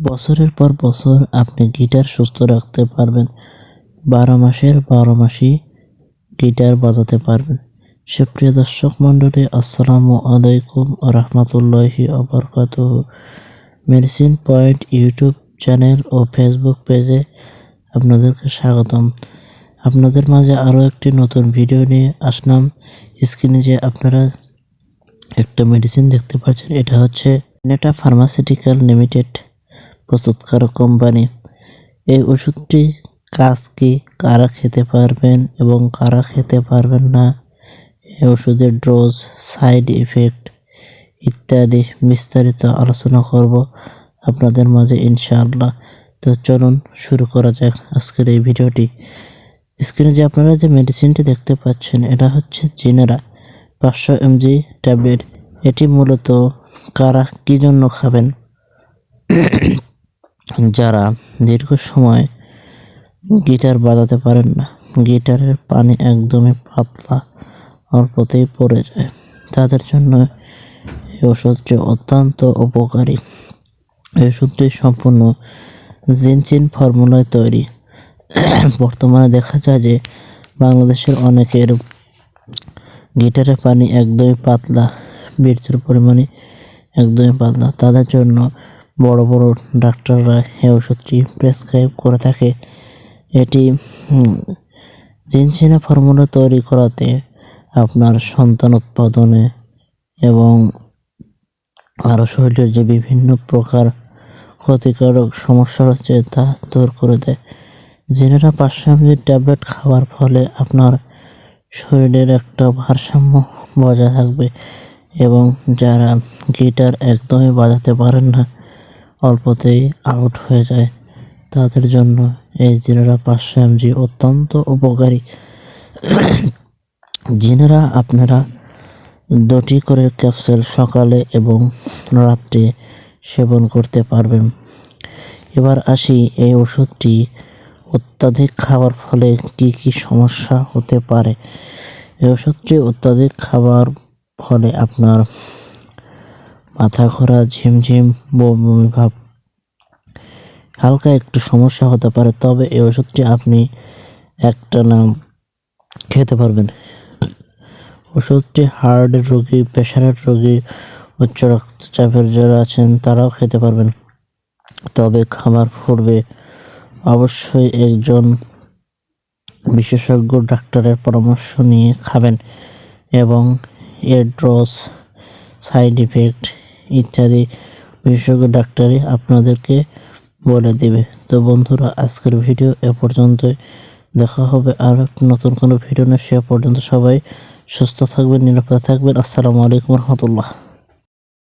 বছরের পর বছর আপনি গিটার সুস্থ রাখতে পারবেন। বারো মাসের বারো মাসই গিটার বাজাতে পারবেন। সুপ্রিয় দর্শক মণ্ডলী, আসসালামু আলাইকুম রহমতুল্লাহি আবরকাত মেডিসিন পয়েন্ট ইউটিউব চ্যানেল ও ফেসবুক পেজে আপনাদেরকে স্বাগতম। আপনাদের মাঝে আরও একটি নতুন ভিডিও নিয়ে আসলাম। স্ক্রিনে যে আপনারা একটা মেডিসিন দেখতে পাচ্ছেন, এটা হচ্ছে নেটা ফার্মাসিউটিক্যাল লিমিটেড। প্রস্তুতকারক কোম্পানি। এই ওষুধটি কাজ কি? কারা খেতে পারবেন এবং কারা খেতে পারবেন না? এই ওষুধের ডোজ, সাইড ইফেক্ট ইত্যাদি বিস্তারিত আলোচনা করব আপনাদের মাঝে ইনশাআল্লাহ। তো চলুন শুরু করা যাক আজকের এই ভিডিওটি। স্ক্রিনে যে আপনারা যে মেডিসিনটি দেখতে পাচ্ছেন, এটা হচ্ছে জিনেরা পাঁচশো এমজি ট্যাবলেট। এটি মূলত কারা কী জন্য খাবেন? যারা দীর্ঘ সময় গিটার বাজাতে পারেন না, গিটারের পানি একদমই পাতলা অল্পতেই পড়ে যায়। তাদের জন্য এই ওষুধটি অত্যন্ত উপকারী। এই ওষুধটি সম্পূর্ণ জিনচিন ফর্মুলায় তৈরি। বর্তমানে দেখা যায় যে বাংলাদেশের অনেকের গিটারের পানি একদমই পাতলা, বীর্যের পরিমাণে একদমই পাতলা। তাদের জন্য বড় বড় ডাক্তাররা এই ওষুধটি প্রেসক্রাইব করে থাকে। এটি জিনসিনা ফর্মুলা তৈরি করাতে আপনার সন্তান উৎপাদনে এবং আরও শরীরের যে বিভিন্ন প্রকার ক্ষতিকারক সমস্যা রয়েছে তা দূর করে দেয়। জেনেরা পাঁচশো এমজি ট্যাবলেট খাওয়ার ফলে আপনার শরীরের একটা ভারসাম্য বজায় থাকবে এবং যারা গিটার একদমই বাজাতে পারেন না অল্পতেই আউট হয়ে যায়। তাদের জন্য এই জিনেরা পাঁচশো এমজি অত্যন্ত উপকারী। জিনেরা আপনারা দুটি করে ক্যাপসুল সকালে এবং রাত্রে সেবন করতে পারবেন। এবার আসি এই ওষুধটি অত্যাধিক খাওয়ার ফলে কি কি সমস্যা হতে পারে? এই ওষুধটি অত্যাধিক খাবার ফলে আপনার মাথা ঘোরা ঝিমঝিম বমি ভাব। হালকা একটু সমস্যা হতে পারে, তবে এই ওষুধটি আপনি একটা নাম খেতে পারবেন। ওষুধটি হার্টের রোগী প্রেশারের রোগী, উচ্চ রক্তচাপের যারা আছেন, তারাও খেতে পারবেন। তবে খাবার পূর্বে অবশ্যই একজন বিশেষজ্ঞ ডাক্তারের পরামর্শ নিয়ে খাবেন এবং এর ড্রস সাইড ইফেক্ট ইত্যাদি বিশেষজ্ঞ ডাক্তারই আপনাদেরকে বলে দেবে। তো বন্ধুরা, আজকের ভিডিও এ পর্যন্ত দেখা হবে আর নতুন কোনো ভিডিও না সে পর্যন্ত সবাই সুস্থ থাকবেন, নিরাপদে থাকবেন। আসসালামু আলাইকুম রহমতুল্লাহ।